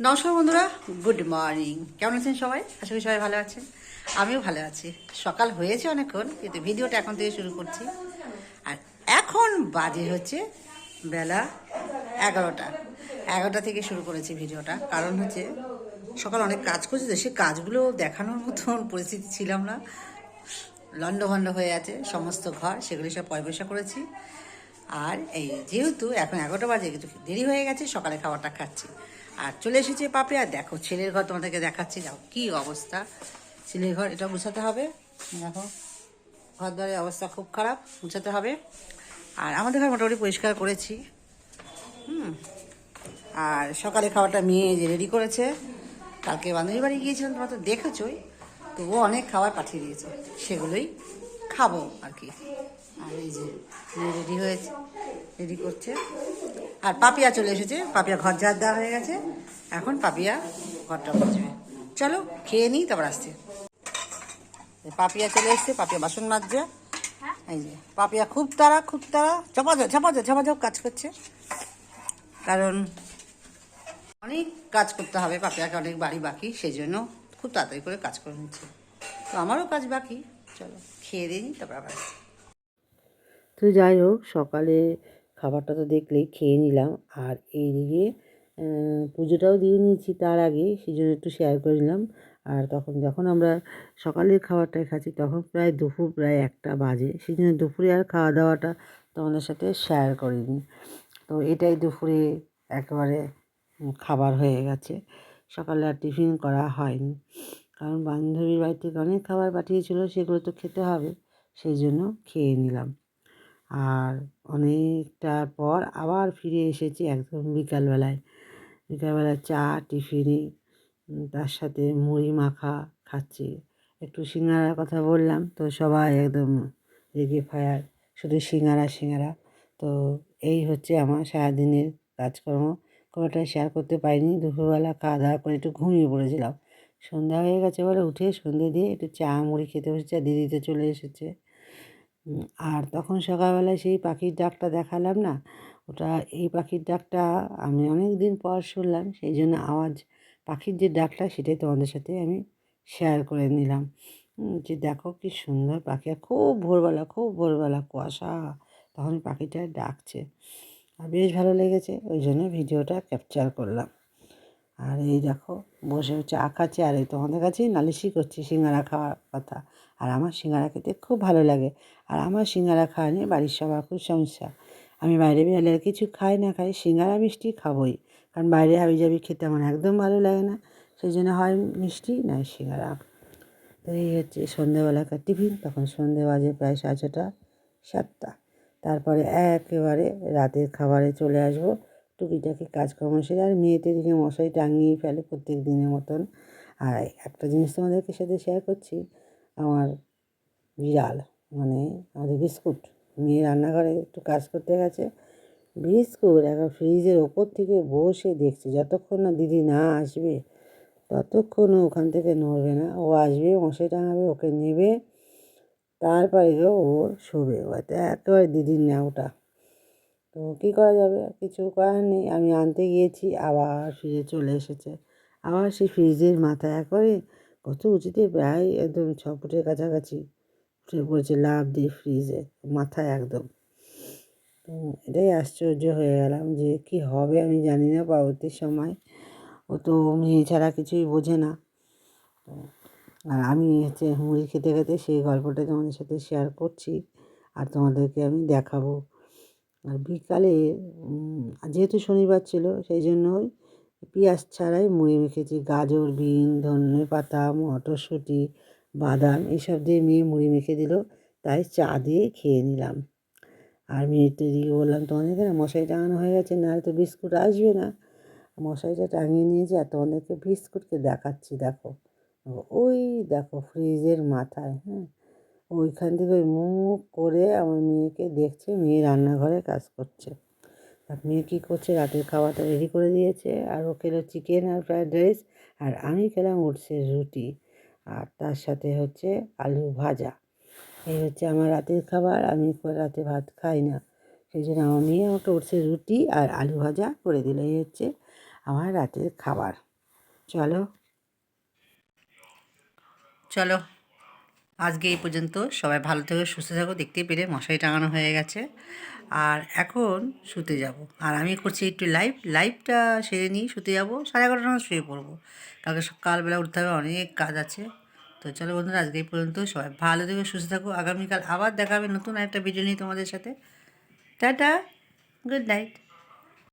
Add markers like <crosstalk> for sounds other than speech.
নমস্কার বন্ধুরা, good morning. কেমন আছেন সবাই? আশা করি সবাই ভালো আছেন। আমিও ভালো আছি। সকাল হয়েছে অনেকক্ষণ, কিন্তু ভিডিওটা এখন থেকে শুরু করছি। আর এখন বাজে হচ্ছে বেলা এগারোটা। এগারোটা থেকে শুরু করেছি ভিডিওটা। কারণ হচ্ছে সকাল অনেক কাজ করছি, তো সে কাজগুলো দেখানোর মতন <laughs> পরিস্থিতি ছিলাম না। লন্ডভন্ড হয়ে আছে সমস্ত ঘর, সেগুলি সব পয়পয়সা করেছি। আর এই যেহেতু এখন এগারোটা বাজে, কিন্তু দেরি হয়ে গেছে, সকালে খাবারটা খাচ্ছি। আর চলে এসেছে পাপড়ি, আর দেখো, ছেলের ঘর তোমাদেরকে দেখাচ্ছি। যাও, কি অবস্থা? ছেলের ঘর, এটা গুছাতে হবে। দেখো ঘর দ্বারের অবস্থা খুব খারাপ গুছাতে হবে। আর আমাদের ঘর মোটামুটি পরিষ্কার করেছি। হুম। আর সকালে খাবারটা মেয়ে যে রেডি করেছে, কালকে বান্ধবী বাড়ি গিয়েছিলাম, তোমরা তো দেখেছই। তো ও অনেক খাবার পাঠিয়ে দিয়েছে। সেগুলোই খাব আর কি। আর এই যে রেডি হয়েছে, রেডি করছে। আর পাপিয়া চলে এসেছে, পাপিয়া ঘর ঝাড় দেওয়া হয়ে গেছে। এখন পাপিয়া ঘরটা মুছবে চলো, খেয়ে নিই, তারপর আসছে। পাপিয়া চলে এসছে, পাপিয়া বাসন মাজছে। এই যে, পাপিয়া খুব তাড়া, খুব তারা চাপা যাও কাজ করছে। কারণ অনেক কাজ করতে হবে পাপিয়াকে, অনেক বাড়ি বাকি সেই জন্য খুব তাড়াতাড়ি করে কাজ করে নিচ্ছে। তো আমারও কাজ বাকি। চলো, খেয়ে দিই, তারপর আবার আসছি। তো যাই হোক, সকালে খাবারটা তো দেখলেই খেয়ে নিলাম। আর এইদিকে পুজোটাও দিয়ে নিয়েছি তার আগে সেই জন্য একটু শেয়ার করে নিলাম। আর তখন যখন আমরা সকালের খাবারটা খাচ্ছি, তখন প্রায় দুপুর প্রায় একটা বাজে। সেই জন্য দুপুরে আর খাওয়া দাওয়াটা তোমাদের সাথে শেয়ার করিনি। তো এটাই দুপুরে একেবারে খাবার হয়ে গেছে। সকালে আর টিফিন করা হয়নি। কারণ বান্ধবীর বাড়ি থেকে অনেক খাবার পাঠিয়েছিল, সেগুলো তো খেতে হবে। সেই জন্য খেয়ে নিলাম। আর অনেকটার পর আবার ফিরে এসেছি একদম বিকালবেলায়। বিকালবেলা চা, টিফিনে তার সাথে মুড়ি মাখা খাচ্ছি। একটু সিঙ্গারার কথা বললাম, তো সবাই একদম রেগে ফায়ার, শুধু সিঙ্গারা সিঙ্গারা। তো এই হচ্ছে আমার সারাদিনের কাজকর্ম। কোনোটা শেয়ার করতে পারিনি, দুপুরবেলা খাওয়া দাওয়া করে একটু ঘুমিয়ে পড়েছিলাম। সন্ধ্যা হয়ে গেছে বলে উঠে সন্ধে দিয়ে একটু চা, মুড়ি খেতে বসেছে আর দিদি তো চলে এসেছে। আর তখন সকালবেলায় সেই পাখির ডাকটা দেখালাম না। ওটা এই পাখির ডাকটা আমি অনেক দিন পর শুনলাম, সেই জন্য আওয়াজ, পাখির যে ডাকটা সেটাই তোমাদের সাথে আমি শেয়ার করে নিলাম। যে দেখো কি সুন্দর পাখি, আর খুব ভোরবেলা খুব ভোরবেলা কুয়াশা, তখন পাখিটা ডাকছে। আর বেশ ভালো লেগেছে, ওই জন্য ভিডিওটা ক্যাপচার করলাম। আর এই দেখো, বসে চা খাচ্ছি আর এই তোমাদের কাছেই নালিশি করছি সিঙ্গারা খাওয়ার কথা। আর আমার সিঙ্গারা খেতে খুব ভালো লাগে। আর আমার সিঙ্গারা খাওয়া নিয়ে বাড়ির সবার খুব সমস্যা। আমি বাইরে বেরোলে আর কিছু খাই না খাই, সিঙ্গারা মিষ্টি খাবোই। কারণ বাইরে হাবি জাবি খেতে আমার একদম ভালো লাগে না। সেই জন্য হয় মিষ্টি, নয় সিঙ্গারা। তো এই হচ্ছে সন্ধেবেলাকার টিফিন। তখন সন্ধ্যে বাজে প্রায় সাড়ে ছটা, সাতটা। তারপরে একেবারে রাতের খাবারে চলে আসব। টুকিটাকি কাজকর্ম সেরে আর মেয়েতে দিকে মশারি টাঙিয়ে ফেলে প্রত্যেক দিনের মতন। আর একটা জিনিস তোমাদেরকে সাথে শেয়ার করছি, আমার বিড়াল মানে আমাদের বিস্কুট। মেয়ে রান্নাঘরে একটু কাজ করতে গেছে, বিস্কুট এখন ফ্রিজের ওপর থেকে বসে দেখছে, যতক্ষণ না দিদি না আসবে, ততক্ষণ ওখান থেকে নড়বে না। ও আসবে, মশারি টাঙাবে, ওকে নেবে, তারপরে গিয়ে ও শোবে। ওটা একেবারে দিদির নেওটা তো কী করা যাবে? কিছু করার নেই। আমি আনতে গিয়েছি, আবার ফিরে চলে এসেছে। আবার সেই ফ্রিজের মাথায় একবারে কত উঁচুতে প্রায় একদম ছ ফুটের কাছাকাছি উঠে পড়েছে লাভ দিয়ে ফ্রিজে, মাথায় একদম। তো এটাই আশ্চর্য হয়ে গেলাম যে কি হবে আমি জানি না পরবর্তী সময়। ও তো মেয়ে ছাড়া কিছুই বোঝে না। তো আর আমি হচ্ছে মুড়ি খেতে খেতে সেই গল্পটা তোমাদের সাথে শেয়ার করছি। আর তোমাদেরকে আমি দেখাবো। আর বিকালে যেহেতু শনিবার ছিল, সেই জন্য ওই পেঁয়াজ ছাড়াই মুড়ি মেখেছি। গাজর, বিন, ধনে পাতা, মটরশুঁটি, বাদাম এসব দিয়ে মেয়ে মুড়ি মেখে দিল। তাই চা দিয়ে খেয়ে নিলাম। আর মেয়েতে দিকে বললাম, তোমাদের না মশারি টাঙানো হয়ে গেছে না তো বিস্কুট আসবে না। মশারিটা টাঙিয়ে নিয়েছি আর তোমাদেরকে বিস্কুটকে দেখাচ্ছি, দেখো। ওই দেখো ফ্রিজের মাথায় হ্যাঁ? ওইখান থেকে ওই মুখ করে আমার মেয়েকে দেখছে, মেয়ে রান্নাঘরে কাজ করছে। আর মেয়ে কী করছে? রাতের খাবারটা রেডি করে দিয়েছে। আর ও খেলো চিকেন আর ফ্রায়েড রাইস আর আমি খেলাম উঠছে রুটি। আর তার সাথে হচ্ছে আলু ভাজা। এই হচ্ছে আমার রাতের খাবার। আমি রাতে ভাত খাই না। সেই জন্য আমার মেয়ে আমাকে উঠছে রুটি আর আলু ভাজা করে দিল। এই হচ্ছে আমার রাতের খাবার। চলো। চলো। আজকে এই পর্যন্ত সবাই ভালো থেকো, সুস্থ থাকো, দেখতে পেরে মশারি টাঙানো হয়ে গেছে। আর এখন শুতে যাব। আর আমি করছি একটু লাইভ লাইভটা সেরে নিই, শুতে যাব, সাড়ে এগারোটা নাগাদ শুয়ে পড়ব। কালকে সকালবেলা উঠতে হবে, অনেক কাজ আছে। তো চলো বন্ধুরা, আজকে এই পর্যন্ত সবাই ভালো থেকো, সুস্থ থাকো। আগামীকাল আবার দেখা হবে নতুন একটা ভিডিও নিয়ে তোমাদের সাথে। Tata good night